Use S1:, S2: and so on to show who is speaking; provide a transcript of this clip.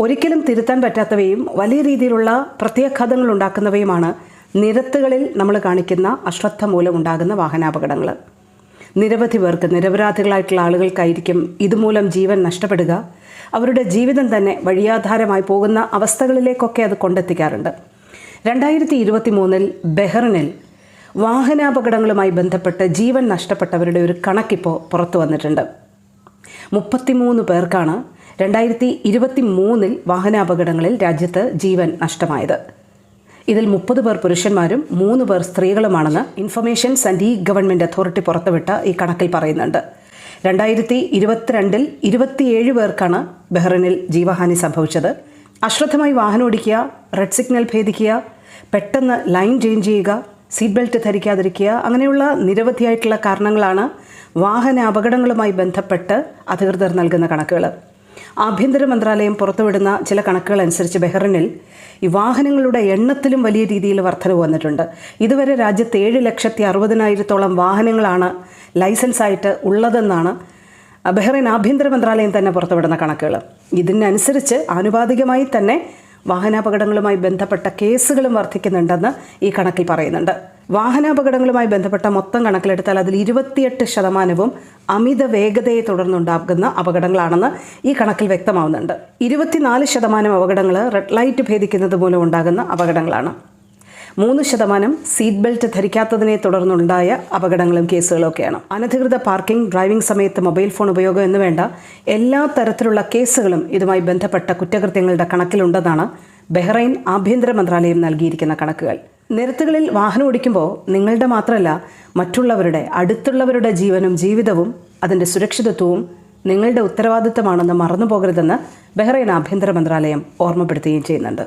S1: ഒരിക്കലും തിരുത്താൻ പറ്റാത്തവയും വലിയ രീതിയിലുള്ള പ്രത്യാഘാതങ്ങൾ ഉണ്ടാക്കുന്നവയുമാണ് നിരത്തുകളിൽ നമ്മൾ കാണിക്കുന്ന അശ്രദ്ധ മൂലം ഉണ്ടാകുന്ന വാഹനാപകടങ്ങൾ. നിരവധി പേർക്ക് നിരപരാധികളായിട്ടുള്ള ആളുകൾക്കായിരിക്കും ഇതുമൂലം ജീവൻ നഷ്ടപ്പെടുക. അവരുടെ ജീവിതം തന്നെ വഴിയാധാരമായി പോകുന്ന അവസ്ഥകളിലേക്കൊക്കെ അത് കൊണ്ടെത്തിക്കാറുണ്ട്. രണ്ടായിരത്തി ഇരുപത്തി മൂന്നിൽ ബെഹ്റിനിൽ വാഹനാപകടങ്ങളുമായി ബന്ധപ്പെട്ട് ജീവൻ നഷ്ടപ്പെട്ടവരുടെ ഒരു കണക്കിപ്പോൾ പുറത്തു വന്നിട്ടുണ്ട്. മുപ്പത്തിമൂന്ന് പേർക്കാണ് രണ്ടായിരത്തി ഇരുപത്തി മൂന്നിൽ വാഹനാപകടങ്ങളിൽ രാജ്യത്ത് ജീവൻ നഷ്ടമായത്. ഇതിൽ മുപ്പത് പേർ പുരുഷന്മാരും മൂന്ന് പേർ സ്ത്രീകളുമാണെന്ന് ഇൻഫർമേഷൻ ആൻഡ് ഗവൺമെന്റ് അതോറിറ്റി പുറത്തുവിട്ട ഈ കണക്കിൽ പറയുന്നുണ്ട്. രണ്ടായിരത്തി ഇരുപത്തിരണ്ടിൽ ഇരുപത്തിയേഴ് പേർക്കാണ് ബഹ്റിനിൽ ജീവഹാനി സംഭവിച്ചത്. അശ്രദ്ധമായി വാഹനം ഓടിക്കുക റെഡ് സിഗ്നൽ ഭേദിക്കുക പെട്ടെന്ന് ലൈൻ ചേഞ്ച് ചെയ്യുക സീറ്റ് ബെൽറ്റ് ധരിക്കാതിരിക്കുക അങ്ങനെയുള്ള നിരവധിയായിട്ടുള്ള കാരണങ്ങളാണ് വാഹന അപകടങ്ങളുമായി ബന്ധപ്പെട്ട് അധികൃതർ നൽകുന്ന കണക്കുകൾ. ആഭ്യന്തര മന്ത്രാലയം പുറത്തുവിടുന്ന ചില കണക്കുകൾ അനുസരിച്ച് ബഹ്റിനിൽ ഈ വാഹനങ്ങളുടെ എണ്ണത്തിലും വലിയ രീതിയിൽ വർധനവ് വന്നിട്ടുണ്ട്. ഇതുവരെ രാജ്യത്ത് ഏഴ് ലക്ഷത്തി അറുപതിനായിരത്തോളം വാഹനങ്ങളാണ് ലൈസൻസായിട്ട് ഉള്ളതെന്നാണ് ബഹ്റൈൻ ആഭ്യന്തര മന്ത്രാലയം തന്നെ പുറത്തുവിടുന്ന കണക്കുകൾ. ഇതിനനുസരിച്ച് ആനുപാതികമായി തന്നെ വാഹനാപകടങ്ങളുമായി ബന്ധപ്പെട്ട കേസുകളും വർദ്ധിക്കുന്നുണ്ടെന്ന് ഈ കണക്കിൽ പറയുന്നുണ്ട്. വാഹനാപകടങ്ങളുമായി ബന്ധപ്പെട്ട മൊത്തം കണക്കിലെടുത്താൽ അതിൽ ഇരുപത്തിയെട്ട് ശതമാനവും അമിത വേഗതയെ തുടർന്നുണ്ടാകുന്ന അപകടങ്ങളാണെന്ന് ഈ കണക്കിൽ വ്യക്തമാവുന്നുണ്ട്. ഇരുപത്തിനാല് ശതമാനം അപകടങ്ങൾ റെഡ് ലൈറ്റ് ഭേദിക്കുന്നത് മൂലം ഉണ്ടാകുന്ന അപകടങ്ങളാണ്. മൂന്ന് ശതമാനം സീറ്റ് ബെൽറ്റ് ധരിക്കാത്തതിനെ തുടർന്നുണ്ടായ അപകടങ്ങളും കേസുകളും ഒക്കെയാണ് അനധികൃത പാർക്കിംഗ് ഡ്രൈവിംഗ് സമയത്ത് മൊബൈൽ ഫോൺ ഉപയോഗം എന്ന് വേണ്ട എല്ലാ തരത്തിലുള്ള കേസുകളും ഇതുമായി ബന്ധപ്പെട്ട കുറ്റകൃത്യങ്ങളുടെ കണക്കിലുണ്ടെന്നാണ് ബഹ്റൈൻ ആഭ്യന്തര മന്ത്രാലയം നൽകിയിരിക്കുന്ന കണക്കുകൾ. നിരത്തുകളിൽ വാഹനം ഓടിക്കുമ്പോൾ നിങ്ങളുടെ മാത്രമല്ല മറ്റുള്ളവരുടെ അടുത്തുള്ളവരുടെ ജീവനും ജീവിതവും അതിന്റെ സുരക്ഷിതത്വവും നിങ്ങളുടെ ഉത്തരവാദിത്തമാണെന്ന് മറന്നു പോകരുതെന്ന് ബഹ്റൈൻ ആഭ്യന്തര മന്ത്രാലയം ഓർമ്മപ്പെടുത്തുകയും ചെയ്യുന്നുണ്ട്.